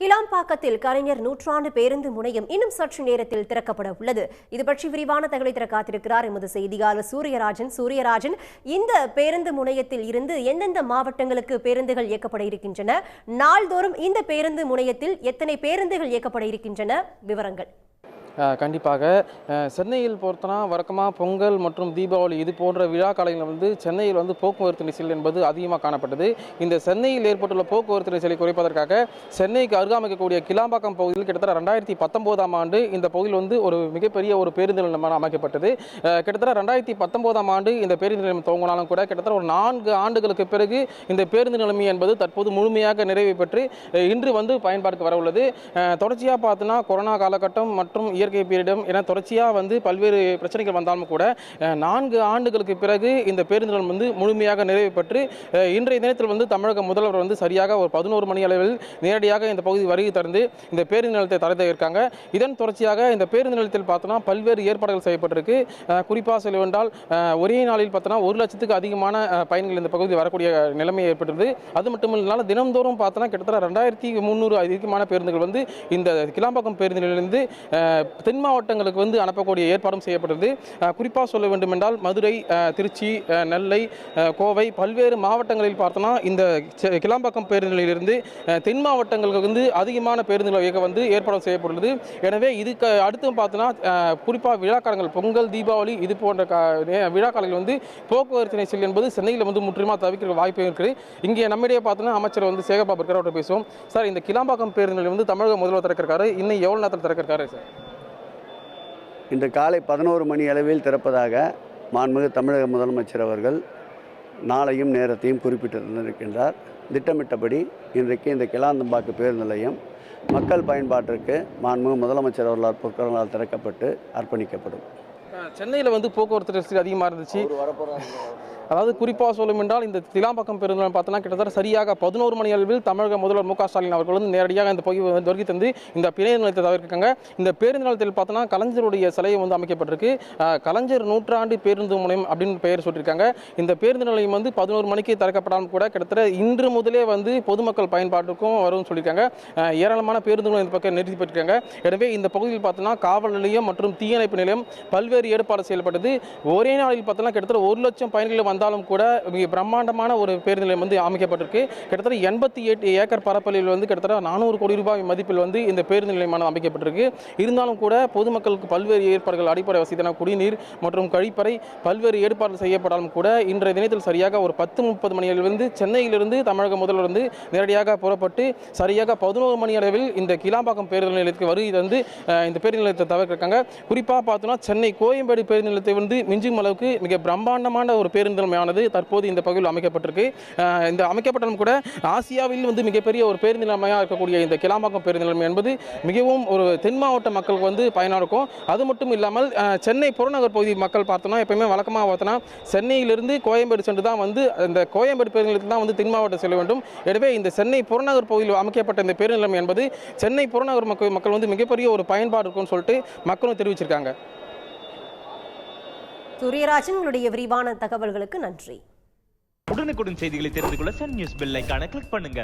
கிளாம்பாக்கத்தில் கலைஞர் நூற்றாண்டு பேருந்து முனையம் இன்னும் சற்று நேரத்தில் திறக்கப்பட உள்ளது. இது பற்றி விரிவான தகவலை தர காத்திருக்கிறார் எமது செய்தியாளர் சூரியராஜன். சூரியராஜன் இந்த பேருந்து முனையத்தில் இருந்து எந்தெந்த மாவட்டங்களுக்கு பேருந்துகள் இயக்கப்பட இருக்கின்றன? நாள்தோறும் இந்த பேருந்து முனையத்தில் எத்தனை பேருந்துகள் இயக்கப்பட இருக்கின்றன? விவரங்கள். கண்டிப்பாக. சென்னையில் பொறுத்தனா வழக்கமாக பொங்கல் மற்றும் தீபாவளி இது போன்ற விழா காலங்களில் வந்து சென்னையில் வந்து போக்குவரத்து நெரிசல் என்பது அதிகமாக காணப்பட்டது. இந்த சென்னையில் ஏற்பட்டுள்ள போக்குவரத்து நெரிசலை குறைப்பதற்காக சென்னைக்கு அருகாமைக்கக்கூடிய கிளாம்பாக்கம் பகுதியில் கிட்டத்தட்ட ரெண்டாயிரத்தி பத்தொம்போதாம் ஆண்டு இந்த பகுதியில் வந்து ஒரு மிகப்பெரிய ஒரு பேருந்து நிலையம் அமைக்கப்பட்டது. கிட்டத்தட்ட ரெண்டாயிரத்தி பத்தொம்போதாம் ஆண்டு இந்த பேருந்து நிலையம் துவங்கினாலும் கூட கிட்டத்தட்ட ஒரு நான்கு ஆண்டுகளுக்கு பிறகு இந்த பேருந்து நிலைமை என்பது தற்போது முழுமையாக நிறைவு பெற்று இன்று வந்து பயன்பாட்டுக்கு வர உள்ளது தொடர்ச்சியாக பார்த்தோன்னா கொரோனா காலகட்டம் மற்றும் இயற்கை பேரிடம் என தொடர்ச்சியாக வந்து பல்வேறு பிரச்சனைகள் வந்தாலும் கூட நான்கு ஆண்டுகளுக்கு பிறகு இந்த பேருந்து வந்து முழுமையாக நிறைவு பெற்று இன்றைய தினத்தில் வந்து தமிழக முதல்வர் வந்து சரியாக ஒரு பதினோரு மணி அளவில் நேரடியாக இந்த பகுதி வருகை தந்து இந்த பேருந்து நிலையத்தை திறந்து இருக்காங்க. இதன் தொடர்ச்சியாக இந்த பேருந்து நிலையத்தில் பார்த்தோன்னா பல்வேறு ஏற்பாடுகள் செய்யப்பட்டிருக்கு. குறிப்பாக சொல்ல ஒரே நாளில் பார்த்தோன்னா ஒரு லட்சத்துக்கு அதிகமான பயணிகள் இந்த பகுதி வரக்கூடிய நிலைமை ஏற்பட்டது அது மட்டும் இல்லாமல் தினம்தோறும் பார்த்தோன்னா கிட்டத்தட்ட ரெண்டாயிரத்தி முந்நூறு அதிகமான பேருந்துகள் வந்து இந்த கிளாம்பாக்கம் பேருந்து நிலையிலிருந்து தென் மாவட்டங்களுக்கு வந்து அனுப்பக்கூடிய ஏற்பாடும் செய்யப்பட்டது குறிப்பாக சொல்ல வேண்டுமென்றால் மதுரை திருச்சி நெல்லை கோவை பல்வேறு மாவட்டங்களில் பார்த்தோன்னா இந்த கிளாம்பாக்கம் பேருந்து நிலையிலிருந்து தென் மாவட்டங்களுக்கு வந்து அதிகமான பேருந்து இயக்க வந்து ஏற்பாடு செய்யப்பட்டுள்ளது. எனவே இதுக்கு அடுத்து பார்த்தோன்னா குறிப்பாக விழாக்காலங்கள் பொங்கல் தீபாவளி இது போன்ற விழாக்காலங்கள் வந்து போக்குவரத்து நெரிசல் என்பது சென்னையில் வந்து முற்றிலுமாக தவிர்க்கிற வாய்ப்பு இருக்குது. இங்கே நம்மிடையே பார்த்தோன்னா அமைச்சர் வந்து சேகர்பாபு இருக்கிற அவர்கிட்ட பேசுவோம். சார் இந்த கிளாம்பாக்கம் பேருந்து நிலையம் வந்து தமிழக முதல்வர் திறக்கிறாரு இன்னும் எவ்வளோ நேரத்தில் திறக்கிறாரு சார்? இன்று காலை பதினோரு மணி அளவில் திறப்பதாக மாண்புமிகு தமிழக முதலமைச்சர் அவர்கள் நாளையும் நேரத்தையும் குறிப்பிட்டிருந்திருக்கின்றார். திட்டமிட்டபடி இன்றைக்கு இந்த கிளாந்தம்பாக்கு பேருந்து நிலையம் மக்கள் பயன்பாட்டிற்கு மாண்புமிகு முதலமைச்சர் அவர்களால் பொருட்களால் திறக்கப்பட்டு அர்ப்பணிக்கப்படும். சென்னையில் வந்து போக்குவரத்து நெரிசல் அதிகமாக இருந்துச்சு. அதாவது குறிப்பாக சொல்லும் என்றால் இந்த திலாம்பக்கம் பேருந்து நிலையம் பார்த்தோன்னா கிட்டத்தட்ட சரியாக பதினோரு மணி அளவில் தமிழக முதல்வர் மு க ஸ்டாலின் அவர்கள் வந்து நேரடியாக இந்த பகுதி வந்து வருகை தந்து இந்த பேருந்து நிலையத்தை தவிர்க்காங்க. இந்த பேருந்து நிலையத்தில் பார்த்தோன்னா கலைஞருடைய சிலை வந்து அமைக்கப்பட்டிருக்கு. கலைஞர் நூற்றாண்டு பேருந்து முனையம் அப்படின்னு பெயர் சொல்லியிருக்காங்க இந்த பேருந்து நிலையம் வந்து பதினோரு மணிக்கு திறக்கப்படாமல் கூட கிட்டத்தட்ட இன்று முதலே வந்து பொதுமக்கள் பயன்பாட்டுக்கும் வரும்னு சொல்லியிருக்காங்க. ஏராளமான பேருந்துகளும் இந்த பக்கம் நிறுத்திப்பட்டிருக்காங்க எனவே இந்த பகுதியில் பார்த்தோன்னா காவல் நிலையம் மற்றும் தீயணைப்பு நிலையம் பல்வேறு ஏற்பாடு செயல்பட்டது ஒரே நாளில் பார்த்தோன்னா கிட்டத்தட்ட ஒரு லட்சம் பயணிகள் வந்தாலும் கூட மிக பிரம்மாண்டமான ஒரு பேருந்து நிலையம் வந்து அமைக்கப்பட்டிருக்கு. கிட்டத்தட்ட எண்பத்தி எட்டு ஏக்கர் பரப்பளவில் வந்து கிட்டத்தட்ட நானூறு கோடி ரூபாய் மதிப்பில் வந்து இந்த பேருந்து நிலையமானது அமைக்கப்பட்டிருக்கு. இருந்தாலும் கூட பொதுமக்களுக்கு பல்வேறு ஏற்பாடுகள் அடிப்படை வசதியான குடிநீர் மற்றும் கழிப்பறை பல்வேறு ஏற்பாடுகள் செய்யப்படாலும் கூட இன்றைய தினத்தில் சரியாக ஒரு பத்து முப்பது மணி அளவிலிருந்து சென்னையிலிருந்து தமிழக முதல்வர் வந்து நேரடியாக புறப்பட்டு சரியாக பதினோரு மணி அளவில் இந்த கிளாம்பாக்கம் பேருந்து நிலையத்துக்கு வருகை வந்து இந்த பேருந்து நிலையத்தை தவிர்க்கிறாங்க. குறிப்பாக பார்த்தோம்னா சென்னை கோயம்பேடு பேருந்து நிலையத்தை வந்து மிஞ்சும் அளவுக்கு மிக பிரம்மாண்டமான ஒரு பேருந்து நிலையமானது தற்போது இந்த பகுதியில் அமைக்கப்பட்டிருக்கு. இந்த அமைக்கப்பட்டாலும் கூட ஆசியாவில் வந்து மிகப்பெரிய ஒரு பேருந்து இருக்கக்கூடிய இந்த கிளாம்பாக்கம் பேருந்து நிலையம் என்பது மிகவும் ஒரு தென் மாவட்ட மக்களுக்கு வந்து பயனாக இருக்கும். அது மட்டும் இல்லாமல் சென்னை புறநகர் பகுதி மக்கள் பார்த்தோம்னா எப்பயுமே வழக்கமாக பார்த்தோன்னா சென்னையிலிருந்து கோயம்பேடு சென்று தான் வந்து இந்த கோயம்பேடு பேருந்து நிலையத்தில் தான் வந்து தென் மாவட்டம் செல்ல வேண்டும். எனவே இந்த சென்னை புறநகர் பகுதியில் அமைக்கப்பட்ட இந்த பேருந்து நிலையம் என்பது சென்னை புறநகர் மக்கள் மக்கள் வந்து மிகப்பெரிய ஒரு பயன்பாடு இருக்கும்னு சொல்லிட்டு மக்களும் தெரிவிச்சிருக்காங்க. சூரியராஜன் உங்களுடைய விரிவான தகவல்களுக்கு நன்றி. உடனுக்குடன் செய்திகளை தெரிந்து கொள்ள சன் நியூஸ் பெல் ஐக்கான கிளிக் பண்ணுங்க.